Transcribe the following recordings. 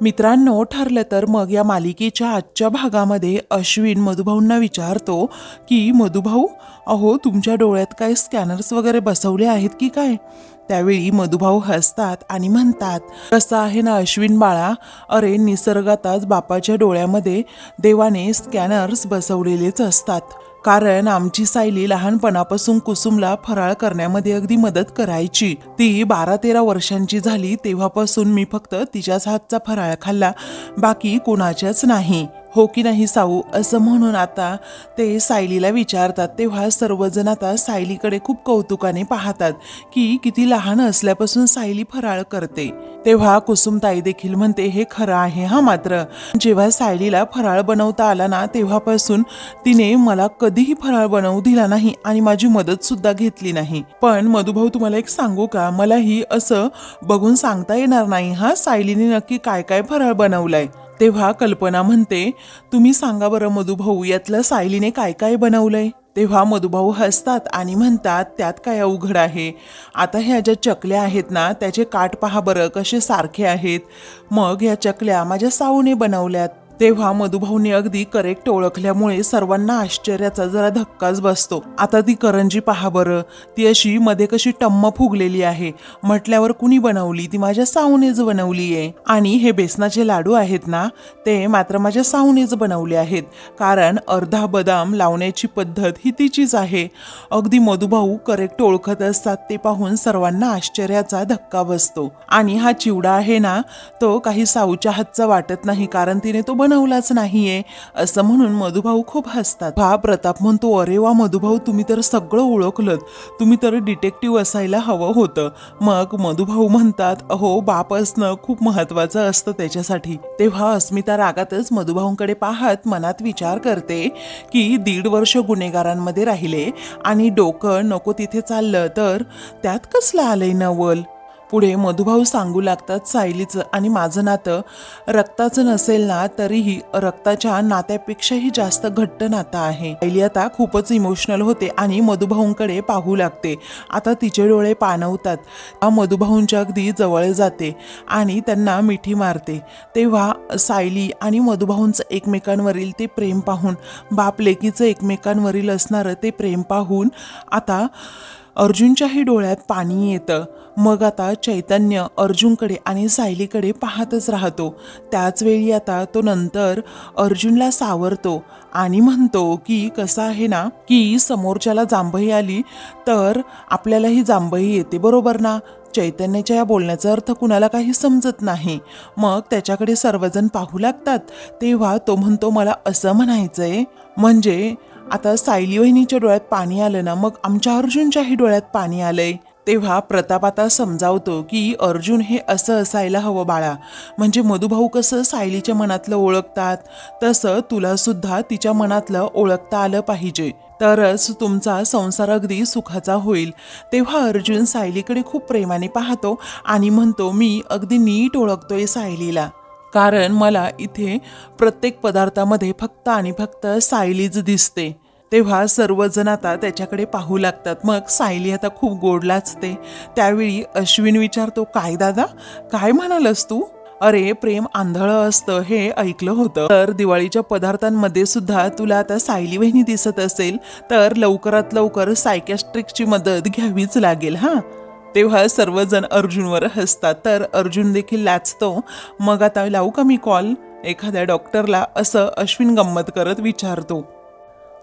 मित्रांनो ठरलं तर मग या मालिकेच्या आजच्या भागामध्ये अश्विन मधुभाऊंना विचारतो की मधुभाऊ अहो तुमच्या डोळ्यात काय स्कॅनर्स वगैरे बसवले आहेत की काय? त्यावेळी मधुभाऊ हसतात आणि म्हणतात कसं आहे ना अश्विन बाळा? अरे निसर्गातच बापाच्या डोळ्यामध्ये देवाने स्कॅनर्स बसवलेलेच असतात. कारण आमची सायली लहानपणापासून कुसुमला फराळ करण्यामध्ये अगदी मदत करायची. ती बारा तेरा वर्षांची झाली तेव्हापासून मी फक्त तिच्याच हातचा फराळ खाल्ला बाकी कोणाच्याच नाही. हो की नाही साऊ? असं म्हणून आता ते सायलीला विचारतात. तेव्हा सर्वजण आता सायलीकडे खूप कौतुकाने पाहतात की किती लहान असल्यापासून सायली फराळ करते. तेव्हा कुसुमताई देखील म्हणते हे खरं आहे हा मात्र. जेव्हा सायलीला फराळ बनवता आला ना तेव्हापासून तिने मला कधीही फराळ बनवू दिला नाही आणि माझी मदत सुद्धा घेतली नाही. पण मधुभाऊ तुम्हाला एक सांगू का? मलाही असं बघून सांगता येणार नाही. हा सायलीने नक्की काय काय फराळ बनवलाय? तेव्हा कल्पना म्हणते तुम्ही सांगा बरं मधुभाऊ यातलं सायलीने काय काय बनवलंय? तेव्हा मधुभाऊ हसतात आणि म्हणतात त्यात काय अवघड आहे? आता ह्या ज्या चकल्या आहेत ना त्याचे काठ पहा बरं कसे सारखे आहेत. मग ह्या चकल्या माझ्या साऊने बनवल्यात. तेव्हा मधुभाऊने अगदी करेक्ट ओळखल्यामुळे सर्वांना आश्चर्याचा जरा धक्काच बसतो. आता ती करंजी पहा बरं. ती अशी मध्ये कशी टम्म फुगलेली आहे. म्हटल्यावर कुणी बनवली? ती माझ्या साऊनेच बनवली आहे आणि हे बेसनाचे लाडू आहेत ना ते मात्र माझ्या साऊनेच बनवले आहेत. कारण अर्धा बदाम लावण्याची पद्धत ही तिचीच आहे. अगदी मधुभाऊ करेक्ट ओळखत असतात ते पाहून सर्वांना आश्चर्याचा धक्का बसतो. आणि हा चिवडा आहे ना तो काही साऊच्या हातचा वाटत नाही कारण तिने तो बनवलाच नाहीये असं म्हणून मधुभाऊ खूप हसतात. हा प्रताप म्हणतो अरे वा मधुभाऊ तुम्ही तर सगळं ओळखलं तुम्ही तर डिटेक्टिव्ह असायला हवं होतं. मग मधुभाऊ म्हणतात अहो बाप असणं खूप महत्वाचं असतं त्याच्यासाठी. तेव्हा अस्मिता रागातच मधुभाऊंकडे पाहत मनात विचार करते की दीड वर्ष गुन्हेगारांमध्ये राहिले आणि डोकं नको तिथे चाललं तर त्यात कसलं आलंय नवल? पुढे मधुभाऊ सांगू लागतात सायलीचं आणि माझं नातं. रक्ताचं नसेल ना तरीही रक्ताच्या नात्यापेक्षाही जास्त घट्ट नातं आहे. सायली आता खूपच इमोशनल होते आणि मधुभाऊंकडे पाहू लागते. आता तिचे डोळे पाणवतात मधुभाऊंच्या अगदी जवळ जाते आणि त्यांना मिठी मारते. तेव्हा सायली आणि मधुभाऊंचं एकमेकांवरील ते प्रेम पाहून बाप लेकीचं एकमेकांवरील असणारं ते प्रेम पाहून आता अर्जुनच्याही डोळ्यात पाणी येतं. मग आता चैतन्य अर्जुनकडे आणि सायलीकडे पाहतच राहतो. त्याचवेळी आता तो नंतर अर्जुनला सावरतो आणि म्हणतो की कसं आहे ना की समोरच्याला जांभई आली तर आपल्यालाही जांभई येते बरोबर ना? चैतन्याच्या या बोलण्याचा अर्थ कुणाला काही समजत नाही. मग त्याच्याकडे सर्वजण पाहू लागतात. तेव्हा तो म्हणतो मला असं म्हणायचंय म्हणजे आता सायली वहिनीच्या डोळ्यात पाणी आलं ना मग आमच्या अर्जुनच्याही डोळ्यात पाणी आलंय. तेव्हा प्रताप आता समजावतो की अर्जुन हे असं असायला हवं बाळा. म्हणजे मधुभाऊ कसं सायलीच्या मनातलं ओळखतात? तसं तुला सुद्धा तिच्या मनातलं ओळखता आलं पाहिजे. तरच तुमचा संसार अगदी सुखाचा होईल. तेव्हा अर्जुन सायलीकडे खूप प्रेमाने पाहतो आणि म्हणतो मी अगदी नीट ओळखतोय सायलीला. कारण मला इथे प्रत्येक पदार्थामध्ये फक्त आणि फक्त सायलीज दिसते. तेव्हा सर्वजण आता त्याच्याकडे पाहू लागतात. मग सायली आता खूप गोड लाचते त्यावेळी अश्विन विचारतो काय दादा? काय म्हणालस तू? अरे प्रेम आंधळं असतं हे ऐकलं होतं. तर दिवाळीच्या पदार्थांमध्ये सुद्धा तुला आता सायली वहिनी दिसत असेल तर लवकरात लवकर सायकॅस्ट्रिकची मदत घ्यावीच लागेल हां? तेव्हा सर्वजण अर्जुनवर हसतात. तर अर्जुन देखील लाचतो. मग आता लावू का मी कॉल एखाद्या डॉक्टरला असं अश्विन गंमत करत विचारतो.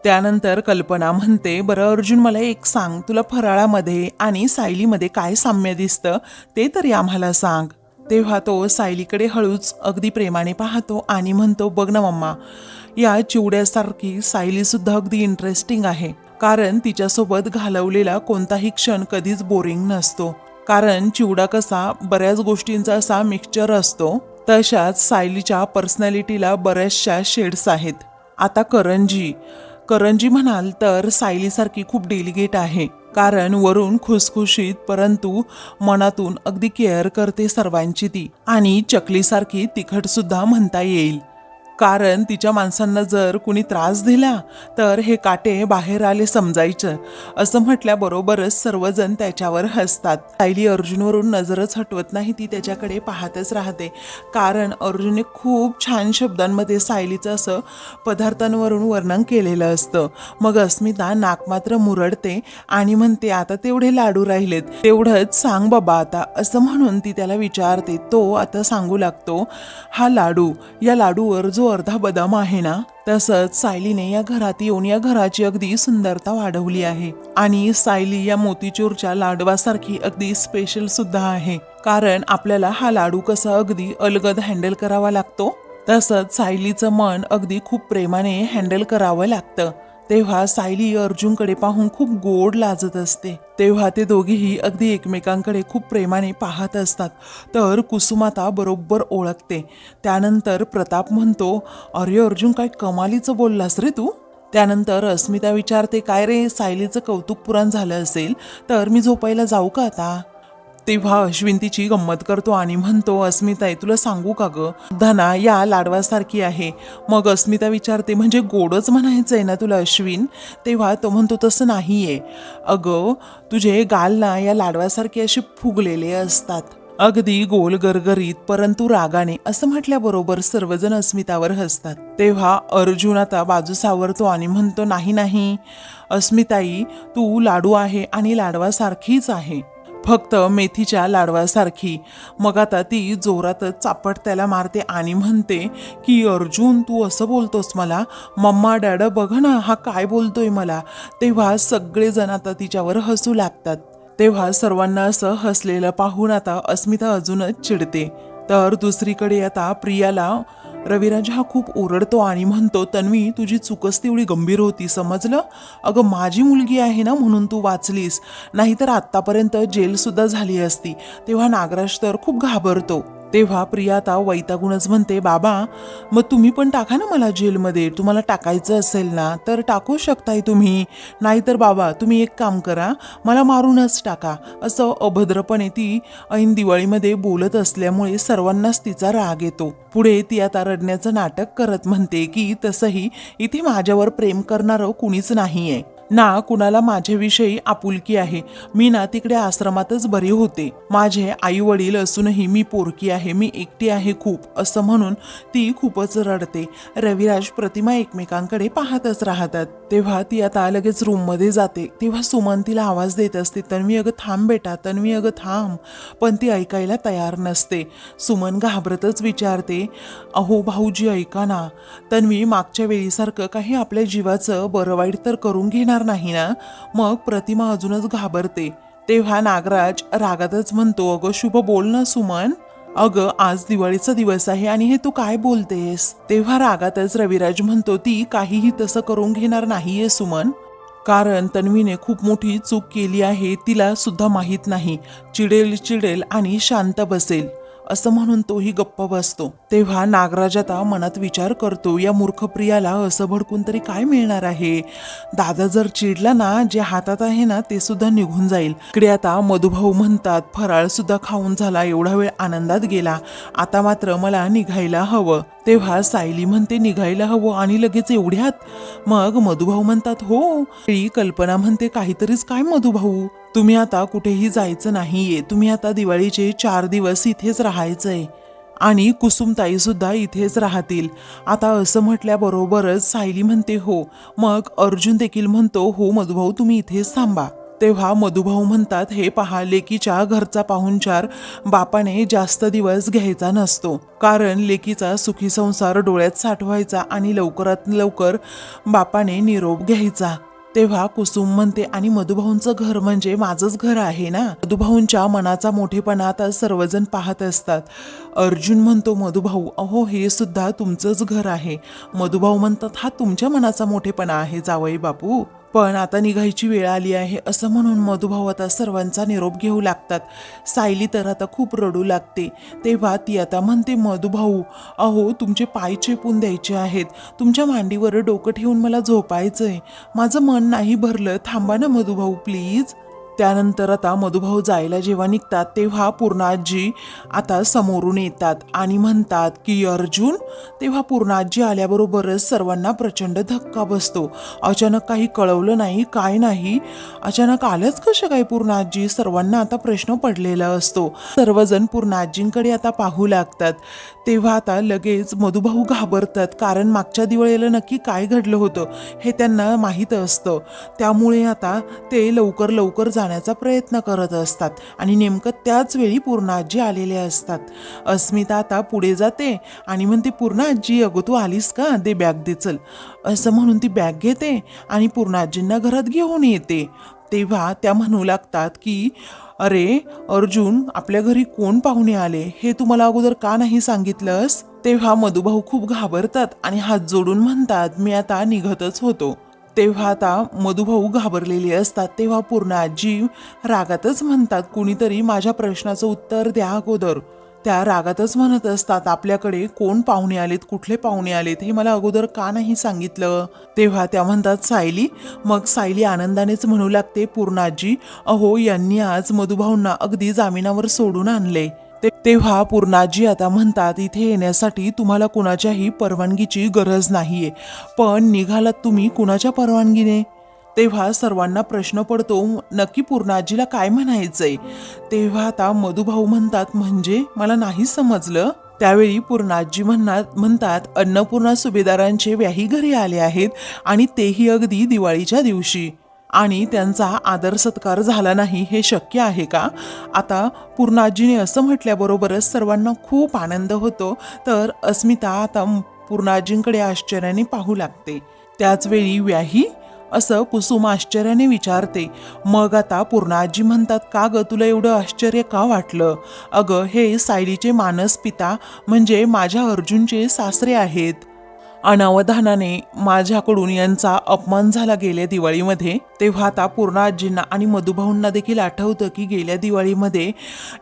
त्यानंतर कल्पना म्हणते बरं अर्जुन मला एक सांग. तुला फराळामध्ये आणि सायलीमध्ये काय साम्य दिसतं ते तरी आम्हाला सांग. तेव्हा तो सायलीकडे हळूच अगदी प्रेमाने पाहतो आणि म्हणतो बघ ना मम्मा या चिवड्यासारखी सायलीसुद्धा अगदी इंटरेस्टिंग आहे. कारण तिच्यासोबत घालवलेला कोणताही क्षण कधीच बोरिंग नसतो. कारण चिवडा कसा बऱ्याच गोष्टींचा असा मिक्सचर असतो तशाच सायलीच्या पर्सनॅलिटीला बऱ्याचशा शेड्स आहेत. आता करंजी. करंजी म्हणाल तर सायलीसारखी खूप डेलिगेट आहे. कारण वरून खुसखुशीत परंतु मनातून अगदी केअर करते सर्वांची ती. आणि चकलीसारखी तिखटसुद्धा म्हणता येईल. कारण तिच्या माणसांना जर कुणी त्रास दिला तर हे काटे बाहेर आले समजायचं. असं म्हटल्याबरोबरच सर्वजण त्याच्यावर हसतात. सायली अर्जुनवरून नजरच हटवत नाही ती त्याच्याकडे पाहतच राहते. कारण अर्जुनने खूप छान शब्दांमध्ये सायलीचं असं पदार्थांवरून वर्णन केलेलं असतं. मग अस्मिता नाक मात्र मुरडते आणि म्हणते आता तेवढे लाडू राहिलेत. तेवढंच सांग बाबा आता. असं म्हणून ती त्याला विचारते. तो आता सांगू लागतो हा लाडू या लाडूवर जो अर्धा बदाम आहे ना तसंच सायलीने या घरात येऊन या घराची अगदी सुंदरता वाढवली आहे. आणि सायली या मोतीचूरच्या लाडवासारखी अगदी स्पेशल सुद्धा आहे. कारण आपल्याला हा लाडू कसा अगदी अलगद हँडल करावा लागतो तसंच सायलीचं मन अगदी खूप प्रेमाने हँडल करावं लागतं. तेव्हा सायली अर्जुनकडे पाहून खूप गोड लाजत असते. तेव्हा ते दोघेही अगदी एकमेकांकडे खूप प्रेमाने पाहत असतात. तर कुसुमाता बरोबर ओळखते. त्यानंतर प्रताप म्हणतो अरे अर्जुन काय कमालीचं बोललास रे तू? त्यानंतर अस्मिता विचारते काय रे सायलीचं कौतुक पुराण झालं असेल तर मी झोपायला जाऊ का आता? तेव्हा अश्विन तिची गंमत करतो आणि म्हणतो अस्मिताई तुला सांगू का ग? धना या लाडवासारखी आहे. मग अस्मिता विचारते म्हणजे गोडच म्हणायचं आहे ना तुला अश्विन? तेव्हा तो म्हणतो तसं नाही आहे अगं तुझे गाल ना या लाडवासारखे असे फुगलेले असतात. अगदी गोल गरगरीत परंतु रागाने असं म्हटल्याबरोबर सर्वजण अस्मितावर हसतात. तेव्हा अर्जुन आता बाजू सावरतो आणि म्हणतो नाही नाही. अस्मिताई तू लाडू आहे आणि लाडवासारखीच आहे. फक्त मेथीच्या लाडवासारखी. मग आता ती जोरातच चापट त्याला मारते आणि म्हणते की अर्जुन तू असं बोलतोस मला? मम्मा डॅड बघ ना हा काय बोलतोय मला? तेव्हा सगळेजण आता तिच्यावर हसू लागतात. तेव्हा सर्वांना असं हसलेलं पाहून आता अस्मिता अजूनच चिडते. तर दुसरीकडे आता प्रियाला रविराज हा खूप ओरडतो आणि म्हणतो तन्वी तुझी चूकच तेवढी गंभीर होती समजलं? अगं माझी मुलगी आहे ना म्हणून तू वाचलीस. नाहीतर आत्तापर्यंत जेलसुद्धा झाली असती. तेव्हा नागराज तर खूप घाबरतो. तेव्हा प्रियाता वैतागूनच म्हणते बाबा मग तुम्ही पण टाका ना मला जेलमध्ये. तुम्हाला टाकायचं असेल ना तर टाकू शकताय तुम्ही. नाहीतर बाबा तुम्ही एक काम करा मला मारूनच टाका. असं अभद्रपणे ती ऐन दिवाळीमध्ये बोलत असल्यामुळे सर्वांनाच तिचा राग येतो. पुढे ती आता रडण्याचं नाटक करत म्हणते की तसंही इथे माझ्यावर प्रेम करणारं कुणीच नाही आहे ना कुणाला माझ्याविषयी आपुलकी आहे. मी ना तिकडे आश्रमातच बरी होते. माझे आई वडील असूनही मी पोरकी आहे मी एकटी आहे खूप असं म्हणून ती खूपच रडते. रविराज प्रतिमा एकमेकांकडे पाहतच राहतात. तेव्हा ती आता लगेच रूममध्ये जाते. तेव्हा सुमन तिला आवाज देत असते तन्वी अगं थांब बेटा तन्वी अगं थांब. पण ती ऐकायला तयार नसते. सुमन घाबरतच विचारते अहो भाऊजी ऐका ना. तन्वी मागच्या वेळीसारखं काही आपल्या जीवाचं बरं वाईट तर करून घेणार नाही ना? मग प्रतिमा अजूनच घाबरते. तेव्हा नागराज रागातच म्हणतो अगं शुभ बोल ना सुमन. अगं आज दिवाळीचा दिवस आहे आणि हे तू काय बोलतेस? तेव्हा रागातच रविराज म्हणतो ती काहीही तसं करून घेणार नाहीये सुमन. कारण तन्वीने खूप मोठी चूक केली आहे तिला सुद्धा माहीत नाही. चिडेल चिडेल आणि शांत बसेल. असं म्हणून तोही गप्प बसतो. तेव्हा नागराज आता मनात विचार करतो या मूर्ख प्रियाला असं भडकून तरी काय मिळणार आहे? दादा जर चिडला ना जे हातात आहे ना ते सुद्धा निघून जाईल. इकडे आता मधुभाऊ म्हणतात फराळ सुद्धा खाऊन झाला एवढा वेळ आनंदात गेला. आता मात्र मला निघायला हवं. तेव्हा सायली म्हणते निघायला हवं आणि लगेच एवढ्यात? मग मधुभाऊ म्हणतात हो. कल्पना म्हणते काहीतरीच काय मधुभाऊ? तुम्ही आता कुठेही जायचं नाहीये. तुम्ही आता दिवाळीचे चार दिवस इथेच राहायचंय. आणि कुसुमताई सुद्धा इथेच राहतील. आता असं म्हटल्याबरोबरच सायली म्हणते हो मग अर्जुन देखील म्हणतो हो मधुभाऊ तुम्ही इथेच थांबा. तेव्हा मधुभाऊ म्हणतात हे पहा लेकीच्या घरचा पाहुणचार बापाने जास्त दिवस घ्यायचा नसतो. कारण लेकीचा सुखी संसार डोळ्यात साठवायचा आणि लवकरात लवकर बापाने निरोप घ्यायचा. तेव्हा कुसुम म्हणते आणि मधुभाऊंचं घर म्हणजे माझंच घर आहे ना? मधुभाऊंच्या मनाचा मोठेपणा आता सर्वजण पाहत असतात. अर्जुन म्हणतो मधुभाऊ अहो हे सुद्धा तुमचंच घर आहे. मधुभाऊ म्हणतात हा तुमच्या मनाचा मोठेपणा आहे जावई बापू. पण आता निघायची वेळ आली आहे असं म्हणून मधुभाऊ आता सर्वांचा निरोप घेऊ लागतात. सायली तर आता खूप रडू लागते. तेव्हा ती आता म्हणते मधुभाऊ अहो तुमचे पाय चेपून द्यायचे आहेत. तुमच्या मांडीवर डोकं ठेवून मला झोपायचं आहे माझं मन नाही भरलं. थांबा ना मधुभाऊ प्लीज. त्यानंतर आता मधुभाऊ जायला जेव्हा निघतात तेव्हा पूर्णाजी आता समोरून येतात आणि म्हणतात की अर्जुन तेव्हा पूर्णाजी आल्याबरोबरच सर्वांना प्रचंड धक्का बसतो. अचानक काही कळवलं नाही काय नाही. अचानक आलंच कसं काय पूर्णाजी? सर्वांना आता प्रश्न पडलेला असतो. सर्वजण पूर्णाजींकडे आता पाहू लागतात. तेव्हा आता लगेच मधुभाऊ घाबरतात कारण मागच्या दिवाळीला नक्की काय घडलं होतं हे त्यांना माहीत असतं. त्यामुळे आता ते लवकर लवकर जाण्याचा प्रयत्न करत असतात आणि नेमकं त्याच वेळी पूर्णाजी आलेले असतात. अस्मिता आता पुढे जाते आणि म्हणते पूर्णाजी अगो तू आलीस का? दे बॅग दे चल. असं म्हणून ती बॅग घेते आणि पूर्णाजींना घरात घेऊन येते. तेव्हा त्या म्हणू लागतात की अरे अर्जुन आपल्या घरी कोण पाहुणे आले? हे तू मला अगोदर का नाही सांगितलंस? तेव्हा मधुभाऊ खूप घाबरतात आणि हात जोडून म्हणतात मी आता निघतच होतो. तेव्हा आता मधुभाऊ घाबरलेले असतात तेव्हा पूर्ण आजी रागातच म्हणतात कुणीतरी माझ्या प्रश्नाचं उत्तर द्या अगोदर. त्या रागातच म्हणत असतात आपल्याकडे कोण पाहुणे आलेत कुठले पाहुणे आलेत हे मला अगोदर का नाही सांगितलं? तेव्हा त्या म्हणतात सायली. मग सायली आनंदानेच म्हणू लागते पूर्णाजी अहो यांनी आज मधुभाऊंना अगदी जामिनावर सोडून आणले. तेव्हा पूर्णाजी आता म्हणतात इथे येण्यासाठी तुम्हाला कुणाच्याही परवानगीची गरज नाहीये. पण निघालात तुम्ही कुणाच्या परवानगीने? तेव्हा सर्वांना प्रश्न पडतो नक्की पूर्णाजीला काय म्हणायचंय? तेव्हा आता मधुभाऊ म्हणतात म्हणजे मला नाही समजलं. त्यावेळी पूर्णाजी म्हणणार म्हणतात अन्नपूर्णा सुभेदारांचे व्याही घरी आले आहेत आणि तेही अगदी दिवाळीच्या दिवशी. आणि त्यांचा आदर सत्कार झाला नाही हे शक्य आहे का? आता पूर्णाजीने असं म्हटल्याबरोबरच सर्वांना खूप आनंद होतो. तर अस्मिता आता पूर्णाजींकडे आश्चर्याने पाहू लागते. त्याचवेळी व्याही असं कुसुम आश्चर्याने विचारते मग आता पूर्णाजी म्हणतात का ग तुला एवढं आश्चर्य का वाटलं? अगं हे सायलीचे मानस पिता म्हणजे माझ्या अर्जुनचे सासरे आहेत. अनावधानाने माझ्याकडून यांचा अपमान झाला गेल्या दिवाळीमध्ये तेव्हा आता पूर्ण आजींना आणि मधुभाऊंना देखील आठवतं की गेल्या दिवाळीमध्ये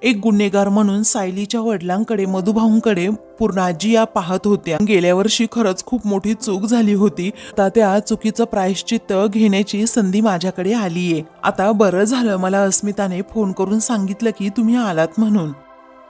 एक गुन्हेगार म्हणून सायलीच्या वडिलांकडे मधुभाऊंकडे पूर्णाजी या पाहत होत्या. गेल्या वर्षी खरंच खूप मोठी चूक झाली होती. आता त्या चुकीचं प्रायश्चित्त घेण्याची संधी माझ्याकडे आलीये. आता बरं झालं मला अस्मिताने फोन करून सांगितलं की तुम्ही आलात म्हणून.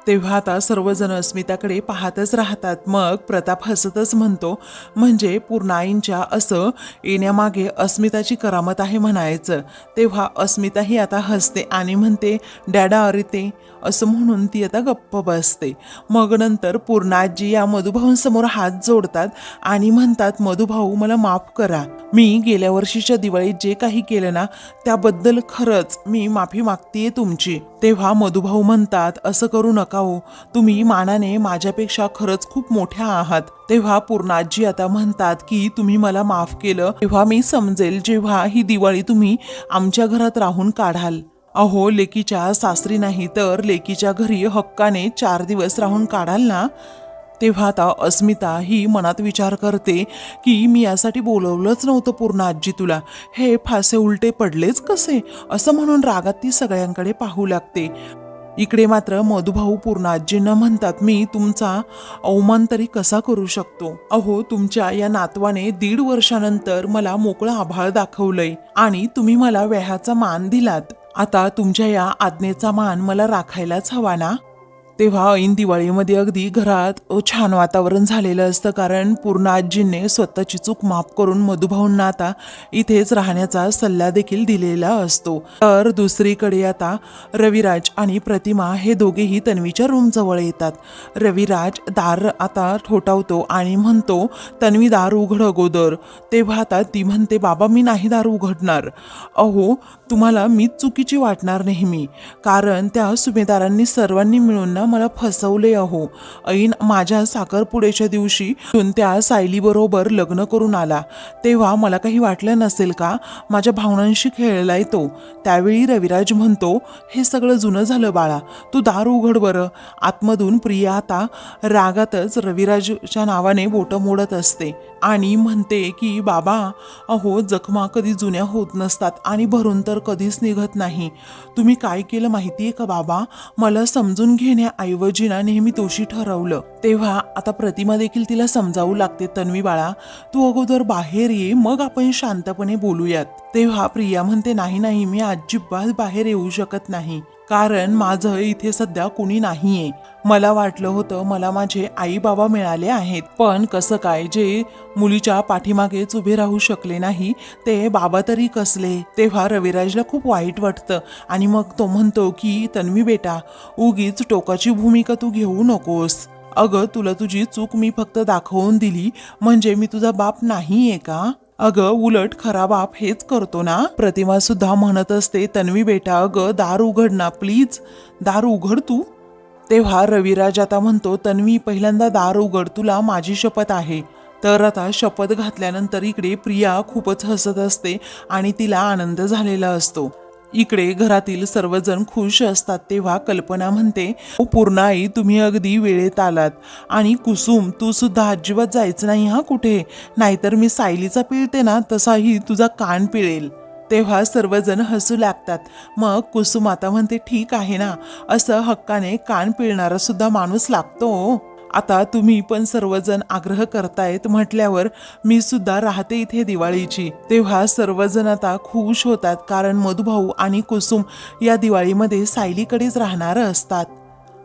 तेव्हा आता सर्वजण अस्मिताकडे पाहतच राहतात. मग प्रताप हसतच म्हणतो म्हणजे पूर्णाईंच्या असं येण्यामागे अस्मिताची करामत आहे म्हणायचं. तेव्हा अस्मिताही आता हसते आणि म्हणते डॅडा अरे ते असं म्हणून ती आता गप्प बसते. मग नंतर पूर्णाजी या मधुभाऊंसमोर हात जोडतात आणि म्हणतात मधुभाऊ मला माफ करा. मी गेल्या वर्षीच्या दिवाळीत जे काही केलं ना त्याबद्दल खरंच मी माफी मागतीये तुमची. तेव्हा मधुभाऊ म्हणतात असं करू नका हो. तुम्ही मानाने माझ्यापेक्षा खरंच खूप मोठ्या आहात. तेव्हा पूर्णाजी आता म्हणतात की तुम्ही मला माफ केलं तेव्हा मी समजेल जेव्हा ही दिवाळी तुम्ही आमच्या घरात राहून काढाल. अहो लेकीच्या सासरी नाही तर लेकीच्या घरी हक्काने चार दिवस राहून काढाल ना? तेव्हा आता अस्मिता ही मनात विचार करते की मी यासाठी बोलवलंच नव्हतं पूर्ण आजी तुला. हे फासे उलटे पडलेच कसे? असं म्हणून रागात ती सगळ्यांकडे पाहू लागते. इकडे मात्र मधुभाऊ पूर्ण आजींना म्हणतात मी तुमचा अवमान तरी कसा करू शकतो? अहो तुमच्या या नातवाने दीड वर्षानंतर मला मोकळं आभाळ दाखवलंय आणि तुम्ही मला वेहाचा मान दिलात. आता तुमच्या या आज्ञेचा मान मला राखायलाच हवा ना? तेव्हा ऐन दिवाळीमध्ये अगदी घरात छान वातावरण झालेलं असतं. कारण पूर्ण आजींनी स्वतःची चूक माफ करून मधुभाऊंना आता इथेच राहण्याचा सल्ला देखील दिलेला असतो. तर दुसरीकडे आता रविराज आणि प्रतिमा हे दोघेही तन्वीच्या रूमजवळ येतात. रविराज दार आता ठोठावतो आणि म्हणतो तन्वी दार उघड अगोदर. तेव्हा आता ती म्हणते बाबा मी नाही दार उघडणार. अहो तुम्हाला मीच चुकीची वाटणार नेहमी. कारण त्या सुभेदारांनी सर्वांनी मिळून ना मला फसवले अहो. ऐन माझ्या साखरपुड्याच्या दिवशी त्या सायलीबरोबर लग्न करून आला. तेव्हा मला काही वाटलं नसेल का? माझ्या भावनांशी खेळलाय तो. त्यावेळी रविराज म्हणतो हे सगळं जुनं झालं बाळा. तू दार उघड बरं. आतमधून प्रिया आता रागातच रविराजच्या नावाने बोटं मोडत असते. आणि म्हणते की बाबा अहो जखमा कधी जुन्या होत नसतात आणि भरून तर कधीच निघत नाही. तुम्ही काय केलं माहिती आहे का बाबा? मला समजून घेण्याऐवजी ना नेहमी दोषी ठरवलं. तेव्हा आता प्रतिमा देखील तिला समजावू लागते तन्वी बाळा. तू अगोदर बाहेर ये मग आपण शांतपणे बोलूयात. तेव्हा प्रिया म्हणते नाही नाही मी अजिबात बाहेर येऊ शकत नाही. कारण माझं इथे सध्या कुणी नाहीये. मला वाटलं होतं मला माझे आई बाबा मिळाले आहेत. पण कसं काय जे मुलीच्या पाठीमागेच उभे राहू शकले नाही ते बाबा तरी कसले? तेव्हा रविराजला खूप वाईट वाटतं आणि मग तो म्हणतो की तन्वी बेटा उगीच टोकाची भूमिका तू घेऊ नकोस. अगं तुला तुझी चूक मी फक्त दाखवून दिली म्हणजे मी तुझा बाप नाहीये का? अगं उलट खरा बाप हेच करतो ना? प्रतिमा सुद्धा म्हणत असते तन्वी बेटा अगं दार उघड ना प्लीज दार उघड तू? तेव्हा रविराज आता म्हणतो तन्वी पहिल्यांदा दार उघड तुला माझी शपथ आहे. तर आता शपथ घातल्यानंतर इकडे प्रिया खूपच हसत असते आणि तिला आनंद झालेला असतो. इकडे घरातील सर्वजण खुश असतात तेव्हा कल्पना म्हणते "ओ पूर्णा आई तुम्ही अगदी वेळेत आलात. आणि कुसुम तू सुद्धा अजिबात जायचं नाही हा कुठे? नाहीतर मी सायलीचा पिळते ना तसाही तुझा कान पिळेल. तेव्हा सर्वजण हसू लागतात. मग कुसुम आता म्हणते ठीक आहे ना. असं हक्काने कान पिळणारा सुद्धा माणूस लागतो आता तुम्ही पण सर्वजण आग्रह करतायत म्हटल्यावर मी सुद्धा राहते इथे दिवाळीची. तेव्हा सर्वजण आता खुश होतात कारण मधुभाऊ आणि कुसुम या दिवाळीमध्ये सायलीकडेच राहणार असतात.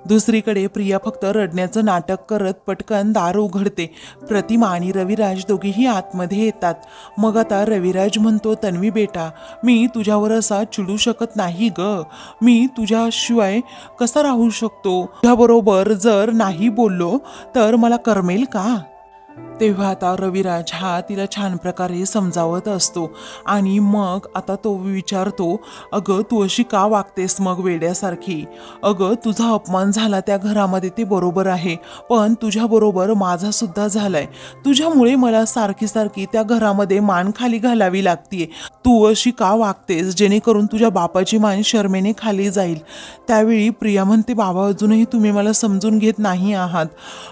दुसरीकडे प्रिया फक्त रडण्याचं नाटक करत पटकन दार उघडते. प्रतिमा आणि रविराज दोघेही आतमध्ये येतात. मग आता रविराज म्हणतो तन्वी बेटा मी तुझ्यावर असा चिडू शकत नाही ग. मी तुझ्याशिवाय कसा राहू शकतो? तुझ्याबरोबर जर नाही बोललो तर मला करमेल का? तेव्हा आता रविराज हा तिला छान प्रकारे समजावत असतो. आणि मग आता तो विचारतो अगं तू अशी का वागतेस मग वेड्यासारखी? अगं तुझा अपमान झाला त्या घरामध्ये ते बरोबर आहे पण तुझ्याबरोबर माझा सुद्धा झालाय. तुझ्यामुळे मला सारखी सारखी त्या घरामध्ये मान खाली घालावी लागतीये. तू अशी का वागतेस जेणेकरून तुझ्या बापाची मान शर्मेने खाली जाईल? त्यावेळी प्रिया म्हणते बाबा अजूनही तुम्ही मला समजून घेत नाही आहात.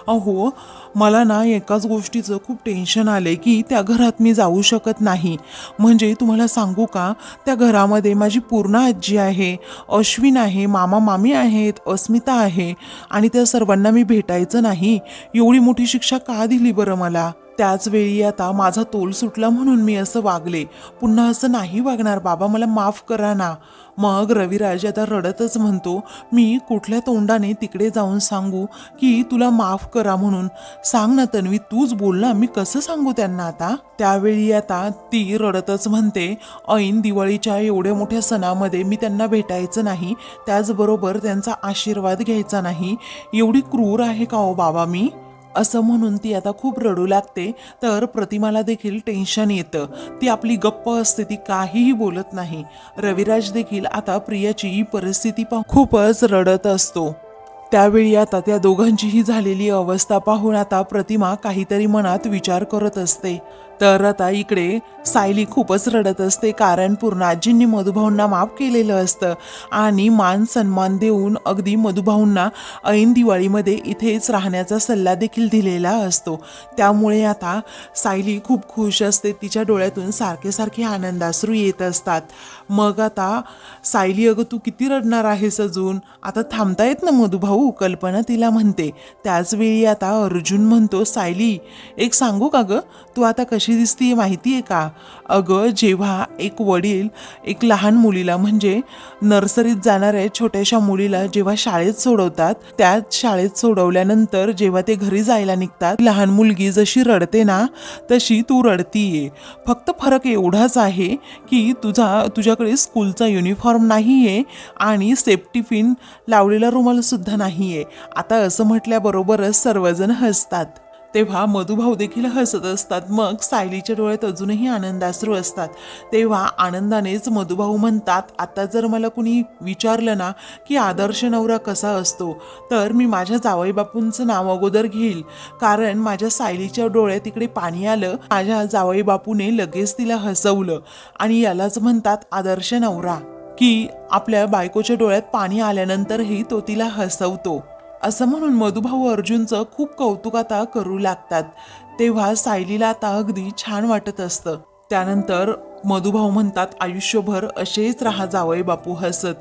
अहो मला ना एकाच गोष्टीचं खूप टेन्शन आलं आहे की त्या घरात मी जाऊ शकत नाही. म्हणजे तुम्हाला सांगू का? त्या घरामध्ये माझी पूर्ण आजी आहे अश्विन आहे मामा मामी आहेत अस्मिता आहे आणि त्या सर्वांना मी भेटायचं नाही. एवढी मोठी शिक्षा का दिली बरं मला? त्याचवेळी आता माझा तोल सुटला म्हणून मी असं वागले. पुन्हा असं नाही वागणार बाबा मला माफ करा ना. मग रविराज आता रडतच म्हणतो मी कुठल्या तोंडाने तिकडे जाऊन सांगू की तुला माफ करा म्हणून? सांग ना तन्वी तूच बोल ना मी कसं सांगू त्यांना आता? त्यावेळी आता ती रडतच म्हणते ऐन दिवाळीच्या एवढ्या मोठ्या सणामध्ये मी त्यांना भेटायचं नाही त्याचबरोबर त्यांचा आशीर्वाद घ्यायचा नाही. एवढी क्रूर आहे का ओ बाबा मी? असं म्हणून ती आता खूप रडू लागते तर प्रतिमाला देखील टेन्शन येतं. ती आपली गप्प असते ती काहीही बोलत नाही. रविराज देखील आता प्रियाची ही परिस्थिती पाहून खूपच रडत असतो. त्यावेळी आता त्या दोघांचीही झालेली अवस्था पाहून आता प्रतिमा काहीतरी मनात विचार करत असते. तर आता इकडे सायली खूपच रडत असते कारण पूर्णाजींनी मधुभाऊंना माफ केलेलं असतं. आणि मान सन्मान देऊन अगदी मधुभाऊंना ऐन दिवाळीमध्ये इथेच राहण्याचा सल्ला देखील दिलेला असतो. त्यामुळे आता सायली खूप खुश असते तिच्या डोळ्यातून सारखे सारखे आनंदाश्रू येत असतात. मग आता सायली अगं तू किती रडणार आहेस अजून? आता थांबता येत ना मधुभाऊ? कल्पना तिला म्हणते. त्याचवेळी आता अर्जुन म्हणतो सायली एक सांगू का गं? तू आता कशी दिसतीये माहिती आहे का? अगं जेव्हा एक वडील एक लहान मुलीला म्हणजे नर्सरीत जाणाऱ्या छोट्याशा मुलीला जेव्हा शाळेत सोडवतात त्यात शाळेत सोडवल्यानंतर जेव्हा ते घरी जायला निघतात लहान मुलगी जशी रडते ना तशी तू रडतीये. फक्त फरक एवढाच आहे की तुझा तुझ्याकडे स्कूलचा युनिफॉर्म नाही आहे आणि सेफ्टी पिन लावलेला रुमालसुद्धा नाही आहे आता असं म्हटल्याबरोबरच सर्वजण हसतात. तेव्हा मधुभाऊ देखील हसत असतात. मग सायलीच्या डोळ्यात अजूनही आनंदाश्रू असतात. तेव्हा आनंदानेच मधुभाऊ म्हणतात आता जर मला कुणी विचारलं ना की आदर्श नवरा कसा असतो तर मी माझ्या जावईबापूंचं नाव अगोदर घेईल. कारण माझ्या सायलीच्या डोळ्यात इकडे पाणी आलं माझ्या जावईबापूने लगेच तिला हसवलं आणि यालाच म्हणतात आदर्श नवरा. की आपल्या बायकोच्या डोळ्यात पाणी आल्यानंतरही तो तिला हसवतो. असं म्हणून मधुभाऊ अर्जुनचं खूप कौतुक आता करू लागतात. तेव्हा सायलीला आता अगदी छान वाटत असतं. त्यानंतर मधुभाऊ म्हणतात आयुष्यभर असेच राहा जावई बापू हसत.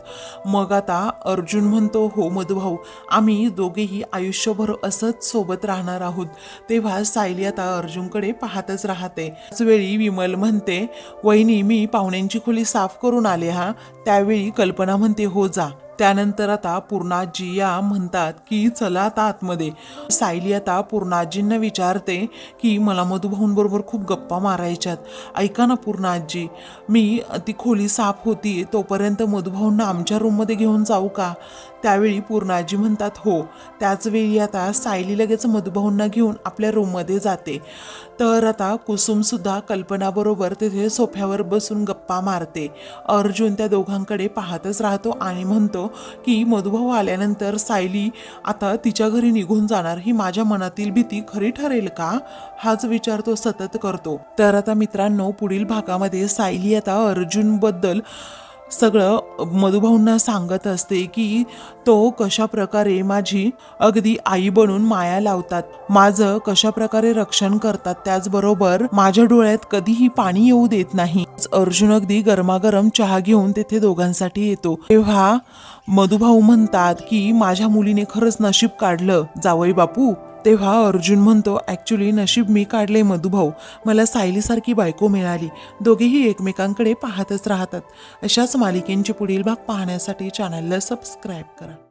मग आता अर्जुन म्हणतो हो मधुभाऊ आम्ही दोघेही आयुष्यभर असंच सोबत राहणार आहोत. तेव्हा सायली आता अर्जुनकडे पाहतच राहते. त्याच वेळी विमल म्हणते वहिनी मी पाहुण्यांची खोली साफ करून आले हा. त्यावेळी कल्पना म्हणते हो जा. त्यानंतर आता पूर्णाजी या म्हणतात की चला आता आतमध्ये. सायली आता पूर्णाजींना विचारते की मला मधुभाऊंबरोबर खूप गप्पा मारायच्यात. ऐका ना पूर्णाजी मी ती खोली साफ होती तोपर्यंत मधुभाऊंना आमच्या रूममध्ये घेऊन जाऊ का? त्यावेळी पूर्णाजी म्हणतात हो. त्याचवेळी आता सायली लगेच मधुभाऊंना घेऊन आपल्या रूममध्ये जाते. तर आता कुसुमसुद्धा कल्पनाबरोबर तिथे सोफ्यावर बसून गप्पा मारते. अर्जुन त्या दोघांकडे पाहतच राहतो आणि म्हणतो की मधुभाऊ आल्यानंतर सायली आता तिच्या घरी निघून जाणार. ही माझ्या मनातील भीती खरी ठरेल का? हाच विचार तो सतत करतो. तर आता मित्रांनो पुढील भागामध्ये सायली आता अर्जुनबद्दल सगळं मधुभाऊंना सांगत असते की तो कशा प्रकारे माझी अगदी आई बनून माया लावतात माझं कशा प्रकारे रक्षण करतात त्याचबरोबर माझ्या डोळ्यात कधीही पाणी येऊ देत नाही. अर्जुन अगदी गरमागरम चहा घेऊन तेथे दोघांसाठी येतो. तेव्हा मधुभाऊ म्हणतात की माझ्या मुलीने खरंच नशीब काढलं. जावई बापू तेव्हा अर्जुन म्हणतो ॲक्च्युली नशीब मी काढले मधुभाऊ. मला सायलीसारखी बायको मिळाली. दोघेही एकमेकांकडे पाहतच राहतात. अशाच मालिकेंचे पुढील भाग पाहण्यासाठी चॅनलला सबस्क्राईब करा.